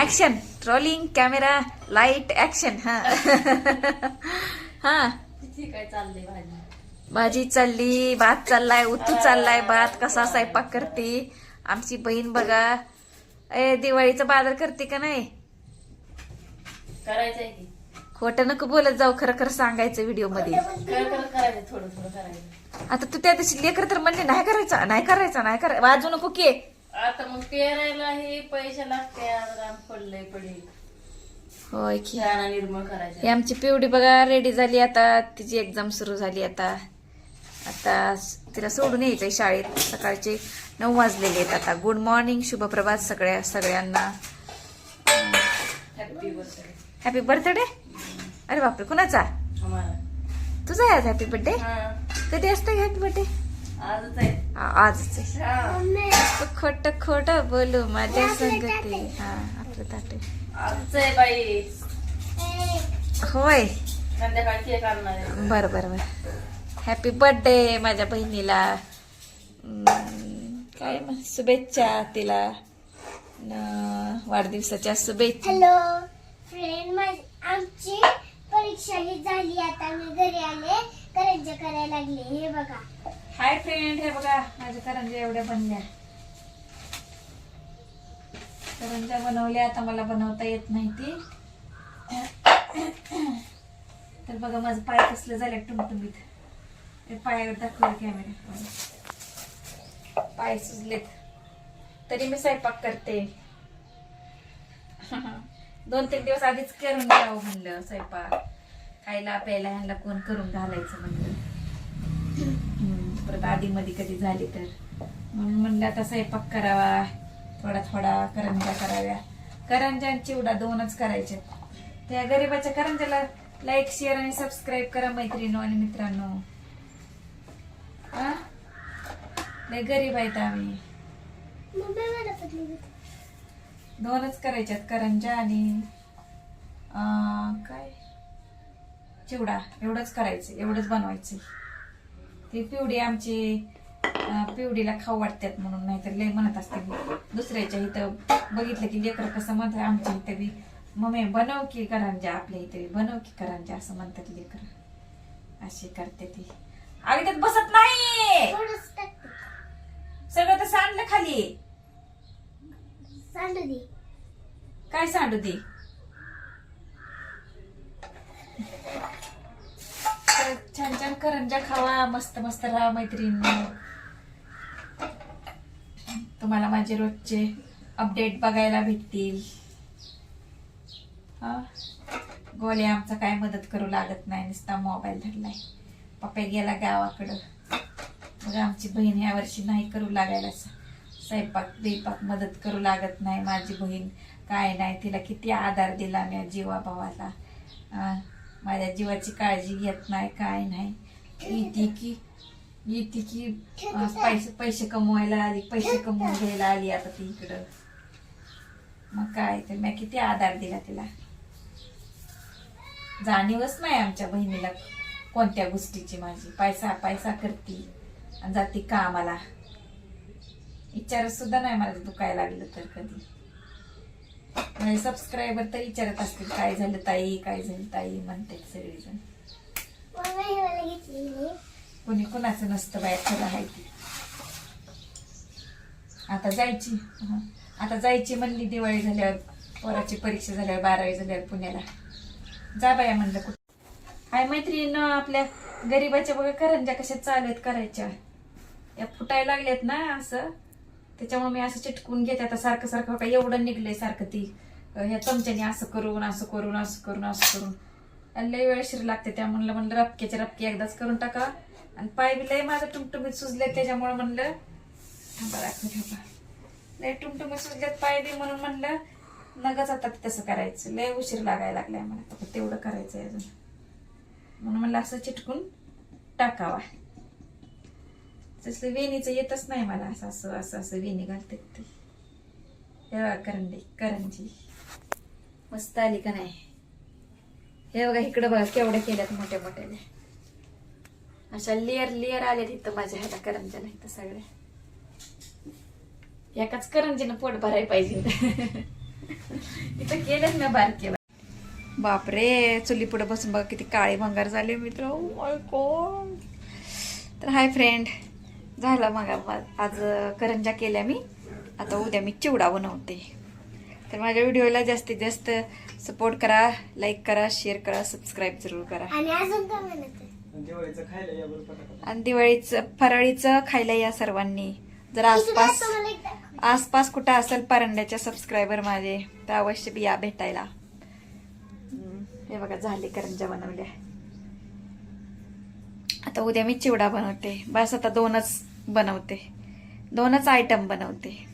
Action rolling camera light action हा हा किती काय चाललंय भाजी? भाजी चालली भात चाललाय उतू चाललाय भात कसा स्वयंपाक करते? आमची बहीण बघा. ए दिवाळीचा बाजार करते का नाही? करायचंय की. खोटं नको बोलत जाऊ खरं खरं सांगायचं व्हिडिओमध्ये करायचं करायचं आता तू त्या दिवशी लेकर तर म्हणले नाही करायचा नाही करायचा नाही करायचा. वाजू नको की. आता मग पेरायला हे पैसे लागते राम पडलंय पडेल. होय की. छान निर्मळ ही करायचं आमची पिवडी बघा रेडी झाली आता. तिची एक्झाम सुरू झाली आता. आता तिला सोडून यायचंय शाळेत. सकाळचे नऊ वाजलेले आहेत आता. गुड मॉर्निंग शुभप्रभात सगळ्या सगळ्यांना. हॅपी बर्थडे हॅपी बर्थडे अरे बापरे कुणाचा? आम्हाला. तुझा आहे आज हॅपी बर्थडे हा. कधी असतं हॅपी बर्थडे हा. खोट खोट बोलू माझ्या संगती. हा आपलं ताट. बाई. होय. बरं बरं बरं. हॅपी बर्थडे माझ्या बहिणीला. काय मग शुभेच्छा तिला. न, वाढदिवसाच्या शुभेच्छा. हॅलो फ्रेंड माझी आमची परीक्षा ही झाली. आता मी घरी आले. करायला लागले हे बघा. हाय फ्रेंड हे बघा माझ्या करंजा एवढ्या बनल्या करंजा बनवल्या आता मला बनवता येत नाही ती. तर बघा माझं पाय कसलं झालं टुमटुमीत. पायावर दाखवलं कॅमेरा पाय सुजलेत. तरी मी स्वयंपाक करते. दोन तीन दिवस आधीच करून घ्यावं म्हणलं स्वयंपाक. खायला प्यायला ह्यांना कोण करून घालायचं म्हणलं. परत आधी मध्ये कधी झाली तर. म्हणून म्हणलं आता स्वयंपाक करावा थोडा थोडा करंजा कराव्या. करंजा आणि चिवडा दोनच करायचे. त्या गरीबाच्या करंजाला लाईक शेअर आणि सबस्क्राईब करा मैत्रिणी आणि मित्रांनो. हा? लय गरीब आहेत आम्ही. दोनच करायच्यात करंजा आणि अं, काय? चिवडा. एवढंच करायचं एवढंच बनवायचं. ती पिवडी आमची पिवडीला खाऊ वाटतात म्हणून नाहीतर लय म्हणत असते. दुसऱ्याच्या इथं बघितलं की लेकर कसं म्हणतात आमच्या इथं बी मम्मी बनव की करंजा आपल्या इथे बनव की करंजा असं म्हणतात लेकर. अशी करते ती. अगं त्यात बसत नाही! सगळं तर सांडलं खाली. सांडू दे. काय सांडू दे तर छान छान करंजा खावा मस्त मस्त राहा मैत्रिणी. तुम्हाला माझे रोजचे अपडेट बघायला भेटतील. गोले आमचा काय मदत करू लागत नाही नुसता मोबाईल धरलाय. पप्पा गेला गावाकडं. मग आमची बहीण ह्या वर्षी नाही करू लागायला स्वयंपाक बिपाक मदत करू लागत नाही. माझी बहीण काय नाही तिला किती आधार दिला मी जीवाभावाला. माझ्या जीवाची काळजी घेत नाही काय नाही. येते की येते की पैसे पैसे कमवायला आली पैसे कमवून घ्यायला आली आता ती इकडं. मग काय तर मी किती आधार दिला तिला. जाणीवच नाही आमच्या बहिणीला कोणत्या गोष्टीची माझी. पैसा पैसा करती आणि जाती कामाला. विचारच सुद्धा नाही मला दुखायला लागलं तर कधी. म्हणजे सबस्क्रायबर तर विचारत असतील काय झालं ताई? काय झालं ताई? म्हणतात सगळेजण. मम्मी कोणी कोणाचं नसतं बाहेर खरं आहे ती आता जायची. आता जायची म्हणली दिवाळी झाल्यावर पोराची परीक्षा झाल्यावर बारावी झाल्यावर पुण्याला. जा बाया म्हणलं कुठं. हाय मैत्रीण आपल्या गरीबाच्या बघा करंजा कशा चालू आहेत करायच्या. या फुटायला लागल्यात ना असं. त्याच्यामुळे मी असं चिटकून घेते. आता सारखं सारखं काय एवढं निघलंय सारखं ती. ह्या चमच्याने असं करून असं करून असं करून असं करून. लय वेळ शिर लागते त्या म्हणलं म्हणलं रपक्याचे रपके एकदाच करून टाका. आणि पाय बी लय माझं टुमटुमीत सुजले त्याच्यामुळे म्हणलं थांबा दाखवते ठेवा लय टुमटुमीत सुजलेत पाय बी म्हणून म्हणलं नगच आता ते तसं करायचं. लय उशीर लागायला लागलाय मला. तेवढं करायचंय अजून. म्हणून म्हणलं असं चिटकून टाकावा. तसलं वेणीचं येतच नाही मला असं असं असं असं वेणी घालते ते. हे बघा करंजी करंजी. मस्त आली का नाही? हे बघा इकडं बघा केवढ्या केल्यात मोठ्या मोठ्याने अशा लेअर लेअर आल्या तिथं माझ्या ह्याला करंजाला इथं सगळ्या एकाच करंजीनं पोट भरायला पाहिजे. तिथं केल्यात ना बार बारके. बापरे चुली पुढे बसून बघा किती काळे भंगार झाले मित्र. Oh तर हाय फ्रेंड झालं मग आज करंजा केल्या मी. आता उद्या मी चिवडा बनवते. तर माझ्या व्हिडिओला जास्तीत जास्त सपोर्ट करा लाईक करा शेअर करा सबस्क्राईब जरूर करा. आणि अजून काय म्हणत आहे? दिवाळीचं फराळीचं खायला या सर्वांनी. जर आसपास. आसपास कुठं असेल परंड्याच्या सबस्क्रायबर माझे तर अवश्य बी या भेटायला. हे बघा झाले करंजा बनवल्या. आता उद्या मी चिवडा बनवते. बस आता दोनच बनवते. दोनच आयटम बनवते.